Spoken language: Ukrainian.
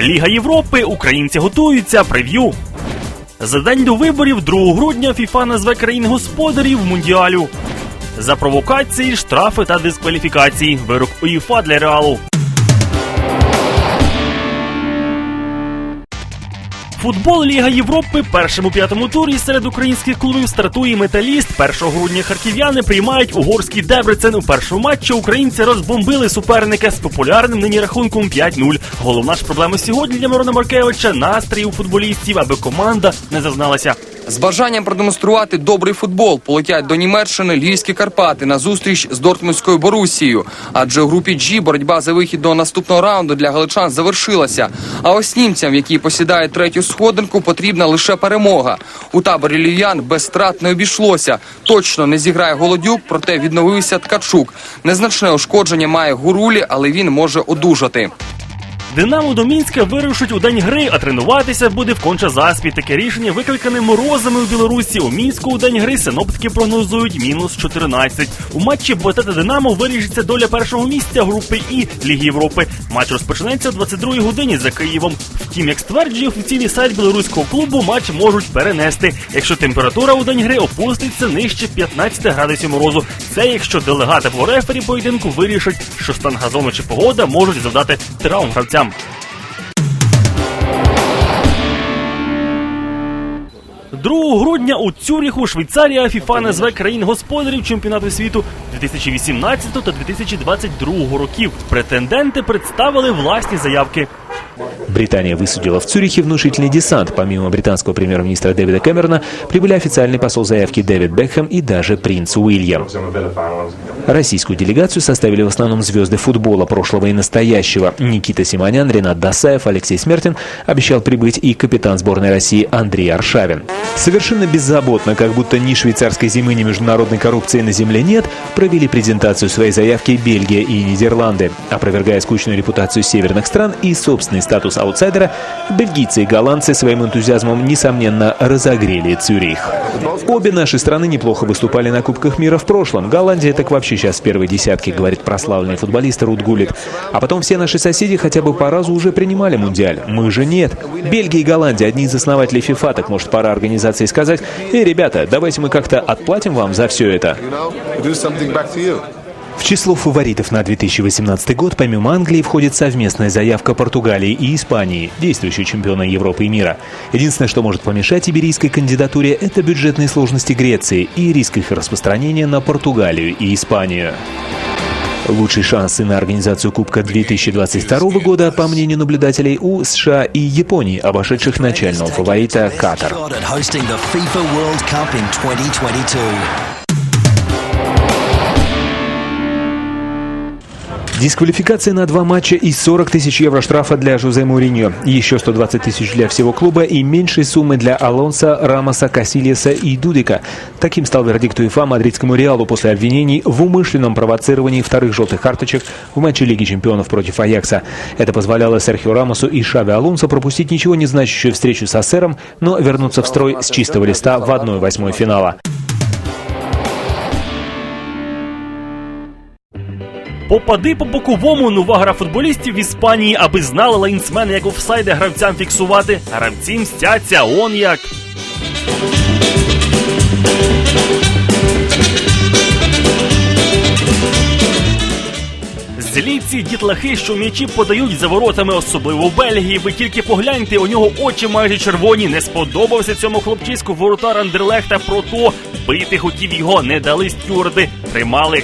Ліга Європи, українці готуються, прев'ю. За день до виборів 2 грудня ФІФА назве країн господарів Мундіалю. За провокації, штрафи та дискваліфікації. Вирок УЄФА для реалу. Футбол Ліга Європи першому п'ятому турі серед українських клубів стартує металіст. 1 грудня харків'яни приймають угорський Дебрецен. У першому матчі українці розбомбили суперника з популярним нині рахунком 5-0. Головна ж проблема сьогодні для Мирона Маркевича настрій у футболістів, аби команда не зазналася. З бажанням продемонструвати добрий футбол полетять до Німеччини львівські Карпати на зустріч з Дортмундською Борусією. Адже у групі G боротьба за вихід до наступного раунду для галичан завершилася. А ось німцям, які посідають третю сходинку, потрібна лише перемога. У таборі львів'ян без страт не обійшлося. Точно не зіграє голодюк, проте відновився Ткачук. Незначне ушкодження має гурулі, але він може одужати. Динамо до Мінська вирушить у день гри, а тренуватися буде в конча-заспі. Таке рішення викликане морозами у Білорусі. У мінську у день гри синоптики прогнозують мінус 14. У матчі БТ Динамо вирішиться доля першого місця групи І Ліги Європи. Матч розпочнеться о 22 годині за Києвом. Втім, як стверджує офіційний сайт білоруського клубу, матч можуть перенести, якщо температура у день гри опуститься нижче 15 градусів морозу. Це якщо делегати по рефері поєдинку вирішать, що стан газону чи погода можуть завдати травм гравцям. 2 грудня у Цюріху Швейцарія ФІФА назве країн господарів чемпіонату світу 2018 та 2022 років. Претенденти представили власні заявки. Британия высудила в Цюрихе внушительный десант. Помимо британского премьер-министра Дэвида Кэмерона, прибыли официальный посол заявки Дэвид Бекхэм и даже принц Уильям. Российскую делегацию составили в основном звезды футбола прошлого и настоящего. Никита Симонян, Ренат Досаев, Алексей Смертин обещал прибыть и капитан сборной России Андрей Аршавин. Совершенно беззаботно, как будто ни швейцарской зимы, ни международной коррупции на земле нет, провели презентацию своей заявки Бельгия и Нидерланды. Опровергая скучную репутацию северных стран и собственный статус аутсайдера, бельгийцы и голландцы своим энтузиазмом, несомненно, разогрели Цюрих. Обе наши страны неплохо выступали на Кубках мира в прошлом. Голландия так вообще сейчас в первой десятке, говорит прославленный футболист Рут Гулит. А потом все наши соседи хотя бы по разу уже принимали Мундиаль. Мы же нет. Бельгия и Голландия одни из основателей ФИФА, так может пора организации сказать, «Эй, ребята, давайте мы как-то отплатим вам за все это». В число фаворитов на 2018 год помимо Англии входит совместная заявка Португалии и Испании, действующие чемпионы Европы и мира. Единственное, что может помешать иберийской кандидатуре, это бюджетные сложности Греции и риск их распространения на Португалию и Испанию. Лучшие шансы на организацию Кубка 2022 года, по мнению наблюдателей, у США и Японии, обошедших начального фаворита Катар. Дисквалификация на два матча и 40 тысяч евро штрафа для Жозе Мourinho, еще 120 тысяч для всего клуба и меньшей суммы для Алонса, Рамоса, Касильеса и Дудика. Таким стал вердикт УЕФА мадридскому Реалу после обвинений в умышленном провоцировании вторых желтых карточек в матче Лиги чемпионов против Аякса. Это позволяло Серхио Рамосу и Шави Алонсо пропустить ничего не значащую встречу с Ассером, но вернуться в строй с чистого листа в 1-8 финала. Попади по боковому нова гра футболістів в Іспанії, аби знали лайнсмени, як офсайди гравцям фіксувати. Гравці мстяться, он як. Злі ці дітлахи, що м'ячі подають за воротами, особливо в Бельгії. Ви тільки погляньте, у нього очі майже червоні. Не сподобався цьому хлопчиську воротар Андерлехта про то. Бити хотів його, не дали стюарди, тримали